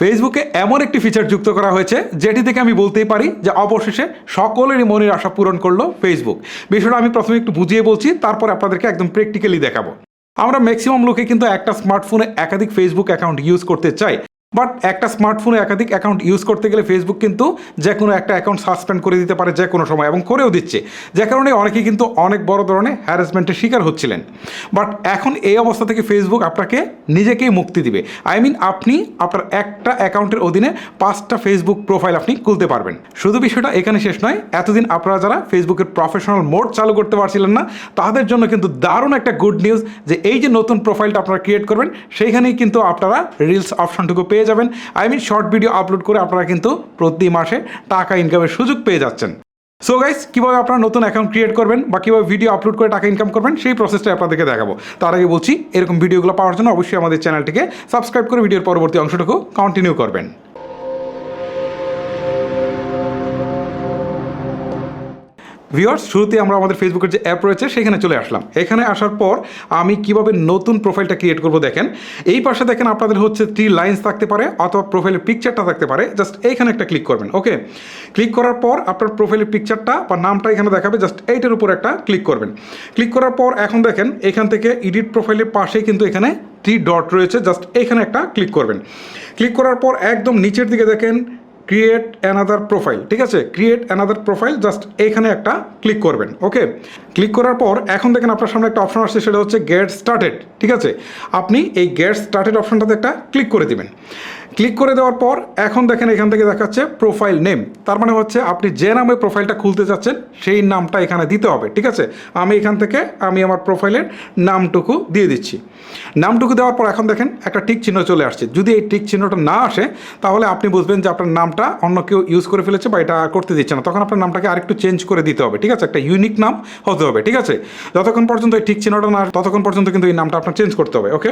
ফেসবুকে এমন একটি ফিচার যুক্ত করা হয়েছে, যেটি থেকে আমি বলতেই পারি যে অবশেষে সকলেরই মনের আশা পূরণ করল ফেসবুক বিষয়টা আমি প্রথমে একটু বুঝিয়ে বলছি, তারপর আপনাদেরকে একদম প্র্যাকটিক্যালি দেখাবো। আমরা ম্যাক্সিমাম লোকে কিন্তু একটা স্মার্টফোনে একাধিক ফেসবুক অ্যাকাউন্ট ইউজ করতে চাই। বাট একটা স্মার্টফোনে একাধিক অ্যাকাউন্ট ইউজ করতে গেলে ফেসবুক কিন্তু যে কোনো একটা অ্যাকাউন্ট সাসপেন্ড করে দিতে পারে যে কোনো সময় এবং করেও দিচ্ছে। যে কারণে অনেকেই কিন্তু অনেক বড় ধরনের হ্যারাসমেন্টের শিকার হচ্ছিলেন। বাট এখন এই অবস্থা থেকে ফেসবুক আপনাকে নিজেকেই মুক্তি দিবে। আই মিন আপনি আপনার একটা অ্যাকাউন্টের অধীনে পাঁচটা ফেসবুক প্রোফাইল আপনি খুলতে পারবেন। শুধু বিষয়টা এখানে শেষ নয়, এতদিন আপনারা যারা ফেসবুকের প্রফেশনাল মোড চালু করতে পারছিলেন না, তাদের জন্য কিন্তু দারুণ একটা গুড নিউজ যে এই যে নতুন প্রোফাইলটা আপনারা ক্রিয়েট করবেন, সেইখানেই কিন্তু আপনারা রিলস অপশনটুকু পেয়ে যাবেন। I mean short video upload করে আপনারা কিন্তু প্রতি মাসে টাকা ইনকামের সুযোগ পেয়ে যাচ্ছেন। সো গাইস কীভাবে আপনারা নতুন অ্যাকাউন্ট ক্রিয়েট করবেন বা কীভাবে ভিডিও আপলোড করে টাকা ইনকাম করবেন, সেই প্রসেসটা আপনাদেরকে দেখাবো। তার আগে বলছি, এরকম ভিডিওগুলো পাওয়ার জন্য অবশ্যই আমাদের চ্যানেলটিকে সাবস্ক্রাইব করে ভিডিওর পরবর্তী অংশটুকু কন্টিনিউ করবেন। ভিউয়ার্স শুরুতে আমরা আমাদের ফেসবুকের যে অ্যাপ রয়েছে, সেখানে চলে আসলাম। এখানে আসার পর আমি কীভাবে নতুন প্রোফাইলটা ক্রিয়েট করব দেখেন। এই পাশে দেখেন আপনাদের হচ্ছে থ্রি লাইন্স থাকতে পারে, অথবা প্রোফাইলের পিকচারটা থাকতে পারে। জাস্ট এইখানে একটা ক্লিক করবেন ওকে ক্লিক করার পর আপনার প্রোফাইলের পিকচারটা বা নামটা এখানে দেখাবে জাস্ট এইটার উপর একটা ক্লিক করবেন। ক্লিক করার পর এখন দেখেন, এখান থেকে এডিট প্রোফাইলের পাশেই কিন্তু এখানে থ্রি ডট রয়েছে জাস্ট এখানে একটা ক্লিক করবেন। ক্লিক করার পর একদম নিচের দিকে দেখেন ক্রিয়েট অ্যানাদার প্রোফাইল ঠিক আছে? ক্রিয়েট অ্যানাদার প্রোফাইল জাস্ট এখানে একটা ক্লিক করবেন ওকে ক্লিক করার পর, এখন দেখেন আপনার সামনে একটা অপশন আসছে, সেটা হচ্ছে গেট স্টার্টেড ঠিক আছে? আপনি এই গেট স্টার্টেড অপশনটাতে একটা ক্লিক করে দিবেন। ক্লিক করে দেওয়ার পর এখন দেখেন এখান থেকে দেখাচ্ছে প্রোফাইল নেম। তার মানে হচ্ছে আপনি যে নামে প্রোফাইলটা খুলতে চাচ্ছেন, সেই নামটা এখানে দিতে হবে, ঠিক আছে? আমি এখান থেকে আমি আমার প্রোফাইলের নামটুকু দিয়ে দিচ্ছি। নামটুকু দেওয়ার পর এখন দেখেন একটা টিক চিহ্ন চলে আসছে। যদি এই টিক চিহ্নটা না আসে, তাহলে আপনি বুঝবেন যে আপনার নামটা অন্য কেউ ইউজ করে ফেলেছে বা এটা করতে দিচ্ছে না। তখন আপনার নামটাকে আরেকটু চেঞ্জ করে দিতে হবে, ঠিক আছে? একটা ইউনিক নাম হতে হবে, ঠিক আছে? যতক্ষণ পর্যন্ত এই ঠিক চিহ্নটা না ততক্ষণ পর্যন্ত কিন্তু এই নামটা আপনার চেঞ্জ করতে হবে ওকে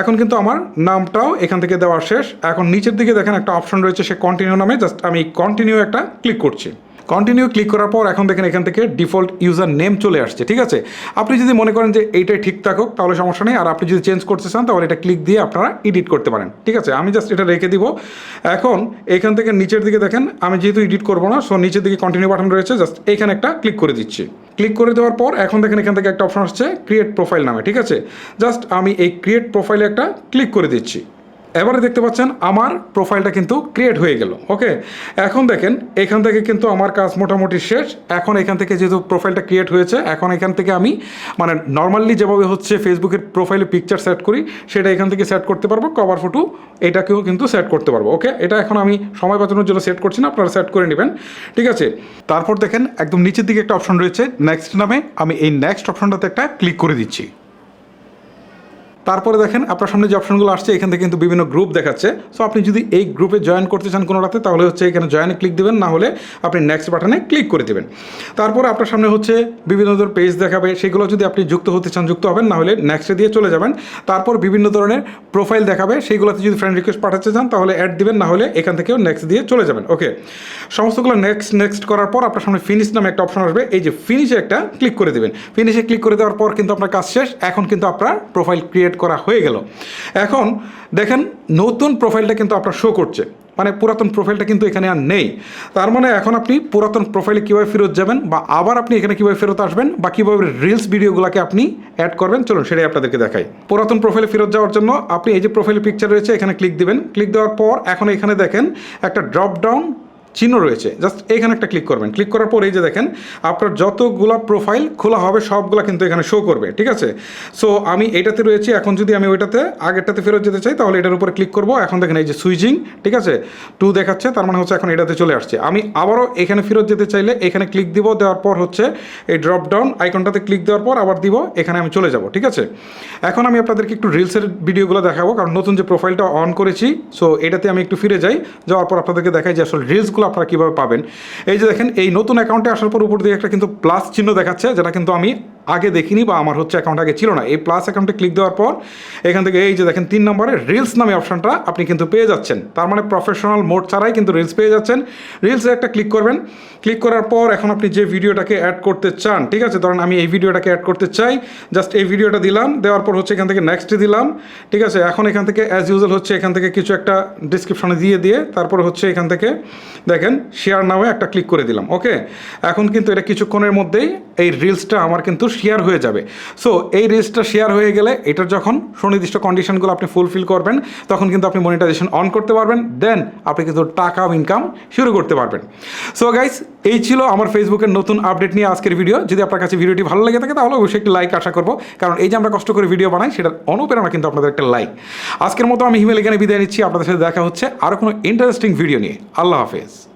এখন কিন্তু আমার নামটাও এখান থেকে দেওয়া শেষ। এখন নিচের দিকে দেখেন একটা অপশন রয়েছে, সে কন্টিনিউ নামে জাস্ট আমি কন্টিনিউ একটা ক্লিক করছি। কন্টিনিউ ক্লিক করার পর এখন দেখেন এখান থেকে ডিফল্ট ইউজার নেম চলে আসছে, ঠিক আছে? আপনি যদি মনে করেন যে এইটাই ঠিক থাকুক, তাহলে সমস্যা নেই। আর আপনি যদি চেঞ্জ করতে চান, তাহলে এটা ক্লিক দিয়ে আপনারা এডিট করতে পারেন, ঠিক আছে? আমি জাস্ট এটা রেখে দিব। এখন এখান থেকে নিচের দিকে দেখেন, আমি যেহেতু এডিট করব না সো নিচের দিকে কন্টিনিউ বাটন রয়েছে জাস্ট এখানে একটা ক্লিক করে দিচ্ছি। ক্লিক করে দেওয়ার পর এখন দেখেন এখান থেকে একটা অপশন আসছে ক্রিয়েট প্রোফাইল নামে, ঠিক আছে? জাস্ট আমি এই ক্রিয়েট প্রোফাইলে একটা ক্লিক করে দিচ্ছি। এবারে দেখতে পাচ্ছেন আমার প্রোফাইলটা কিন্তু ক্রিয়েট হয়ে গেল ওকে এখন দেখেন, এখান থেকে কিন্তু আমার কাজ মোটামুটি শেষ। এখন এখান থেকে যেহেতু প্রোফাইলটা ক্রিয়েট হয়েছে, এখন এখান থেকে আমি মানে নর্মালি যেভাবে হচ্ছে ফেসবুকের প্রোফাইলে পিকচার সেট করি, সেটা এখান থেকে সেট করতে পারব কভার ফটো এটাকেও কিন্তু সেট করতে পারব ওকে এটা এখন আমি সময় বাঁচানোর জন্য সেট করছি না, আপনারা সেট করে নেবেন, ঠিক আছে? তারপর দেখেন, একদম নিচের দিকে একটা অপশন রয়েছে নেক্সট নামে, আমি এই নেক্সট অপশনটাতে একটা ক্লিক করে দিচ্ছি। তারপরে দেখেন আপনার সামনে যে অপশনগুলো আসছে, এখান থেকে কিন্তু বিভিন্ন গ্রুপ দেখাচ্ছে। সো আপনি যদি এই গ্রুপে জয়েন করতে চান কোনো রাতে, তাহলে হচ্ছে এখানে জয়েনে ক্লিক দেবেন, না হলে আপনি নেক্সট বাটনে ক্লিক করে দেবেন। তারপরে আপনার সামনে হচ্ছে বিভিন্ন ধরনের পেজ দেখাবে, সেগুলো যদি আপনি যুক্ত হতে চান, যুক্ত হবেন, না হলে নেক্সটে দিয়ে চলে যাবেন। তারপর বিভিন্ন ধরনের প্রোফাইল দেখাবে সেইগুলোতে যদি ফ্রেন্ড রিকোয়েস্ট পাঠাতে চান, তাহলে অ্যাড দিবেন, না হলে এখান থেকেও নেক্সট দিয়ে চলে যাবেন। ওকে সমস্তগুলো নেক্সট নেক্সট করার পর আপনার সামনে ফিনিশ নামে একটা অপশন আসবে, এই যে ফিনিশে একটা ক্লিক করে দেবেন। ফিনিশে ক্লিক করে দেওয়ার পর কিন্তু আপনার কাজ শেষ, এখন কিন্তু আপনার প্রোফাইল ক্রিয়েট করা হয়ে গেল। এখন দেখেন, নতুন প্রোফাইলটা কিন্তু আপনার শো করছে। মানে পুরাতন প্রোফাইলটা কিন্তু এখানে আর নেই। তার মানে এখন আপনি পুরাতন প্রোফাইলে কীভাবে ফেরত যাবেন বা আবার আপনি এখানে কীভাবে ফেরত আসবেন বা কীভাবে রিলস ভিডিওগুলোকে আপনি অ্যাড করবেন, চলুন সেটাই আপনাদেরকে দেখাই। পুরাতন প্রোফাইলে ফেরত যাওয়ার জন্য আপনি এই যে প্রোফাইলে পিকচার রয়েছে, এখানে ক্লিক দিবেন। ক্লিক দেওয়ার পর এখন এখানে দেখেন একটা ড্রপ ডাউন চিহ্ন রয়েছে। জাস্ট এখানে একটা ক্লিক করবেন। ক্লিক করার পর এই যে দেখেন, আপনার যতগুলো প্রোফাইল খোলা হবে, সবগুলো কিন্তু এখানে শো করবে, ঠিক আছে? সো আমি এটাতে রয়েছি, এখন যদি আমি ওইটাতে, আগেরটাতে ফেরত যেতে চাই, তাহলে এটার উপরে ক্লিক করব। এখন দেখেন এই যে সুইচিং ঠিক আছে? টু দেখাচ্ছে, তার মানে হচ্ছে এখন এটাতে চলে আসছে। আমি আবারও এখানে ফেরত যেতে চাইলে এখানে ক্লিক দিব, দেওয়ার পর হচ্ছে এই ড্রপ ডাউন আইকনটাতে ক্লিক দেওয়ার পর আবার দিব, এখানে আমি চলে যাব, ঠিক আছে? এখন আমি আপনাদেরকে একটু রিলসের ভিডিওগুলো দেখাবো, কারণ নতুন যে প্রোফাইলটা অন করেছি সো এটাতে আমি একটু ফিরে যাই, যাওয়ার পর আপনাদেরকে দেখাই যে আসলে রিলসগুলো আপনারা কীভাবে পাবেন? এই যে দেখেন, এই নতুন অ্যাকাউন্টে আসার পর উপর দিয়ে একটা কিন্তু প্লাস চিহ্ন দেখাচ্ছে, যেটা কিন্তু আমি আগে দেখিনি বা আমার হচ্ছে অ্যাকাউন্ট আগে ছিল না। এই প্লাস অ্যাকাউন্টে ক্লিক দেওয়ার পর এখান থেকে এই যে দেখেন তিন নম্বরে রিলস নামে অপশনটা আপনি কিন্তু পেয়ে যাচ্ছেন। তার মানে প্রফেশনাল মোড ছাড়াই কিন্তু রিলস পেয়ে যাচ্ছেন। রিলসে একটা ক্লিক করবেন। ক্লিক করার পর এখন আপনি যে ভিডিওটাকে অ্যাড করতে চান, ঠিক আছে? ধরেন আমি এই ভিডিওটাকে অ্যাড করতে চাই জাস্ট এই ভিডিওটা দিলাম, দেওয়ার পর হচ্ছে এখান থেকে নেক্সট দিলাম, ঠিক আছে? এখন এখান থেকে অ্যাজ ইউজুয়াল হচ্ছে এখান থেকে কিছু একটা ডিসক্রিপশনে দিয়ে দিয়ে তারপর হচ্ছে এখান থেকে দেখেন শেয়ার নামে একটা ক্লিক করে দিলাম ওকে এখন কিন্তু এটা কিছুক্ষণের মধ্যেই এই রিলসটা আমার কিন্তু শেয়ার হয়ে যাবে। সো এই রিলসটা শেয়ার হয়ে গেলে এটার যখন সুনির্দিষ্ট কন্ডিশনগুলো আপনি ফুলফিল করবেন, তখন কিন্তু আপনি মনিটাইজেশন অন করতে পারবেন দেন আপনি কিন্তু টাকা ইনকাম শুরু করতে পারবেন। সো গাইস এই ছিল আমার ফেসবুকের নতুন আপডেট নিয়ে আজকের ভিডিও যদি আপনার কাছে ভিডিওটি ভালো লেগে থাকে, তাহলে অবশ্যই একটি লাইক আশা করব। কারণ এই যে আমরা কষ্ট করে ভিডিও বানাই, সেটার অনুপ্রেরণা কিন্তু আপনাদের একটা লাইক আজকের মতো আমি হিমেল এখানে বিদায় নিচ্ছি। আপনাদের সাথে দেখা হচ্ছে আরও কোনো ইন্টারেস্টিং ভিডিও নিয়ে। আল্লাহ হাফেজ।